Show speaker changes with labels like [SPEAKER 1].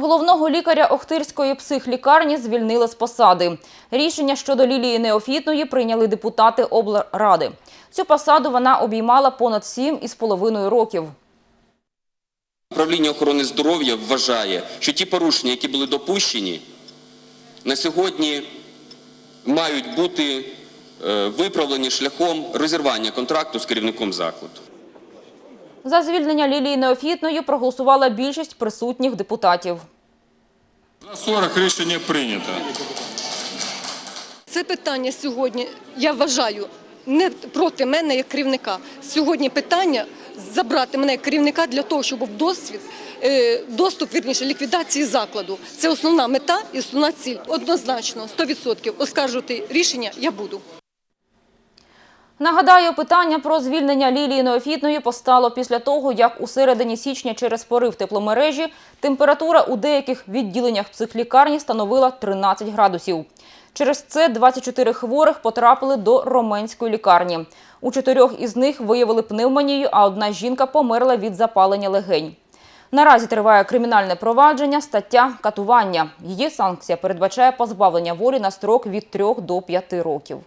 [SPEAKER 1] Головного лікаря Охтирської психлікарні звільнили з посади. Рішення щодо Лілії Неофітної прийняли депутати облради. Цю посаду вона обіймала понад сім із половиною років.
[SPEAKER 2] Управління охорони здоров'я вважає, що ті порушення, які були допущені, на сьогодні мають бути е, виправлені шляхом розірвання контракту з керівником закладу.
[SPEAKER 1] За звільнення Лілії Неофітної проголосувала більшість присутніх депутатів.
[SPEAKER 3] За 40 рішення прийнято.
[SPEAKER 4] Це питання сьогодні, я вважаю, не проти мене як керівника. Сьогодні питання забрати мене як керівника для того, щоб був досвід, е, доступ, вірніше, ліквідації закладу. Це основна мета і основна ціль. Однозначно, 100% оскаржувати рішення я буду.
[SPEAKER 1] Нагадаю, питання про звільнення Лілії Неофітної постало після того, як у середині січня через порив тепломережі температура у деяких відділеннях психлікарні становила 13 градусів. Через це 24 хворих потрапили до Роменської лікарні. У чотирьох із них виявили пневмонію, а одна жінка померла від запалення легень. Наразі триває кримінальне провадження, стаття катування. Її санкція передбачає позбавлення волі на строк від 3 до 5 років.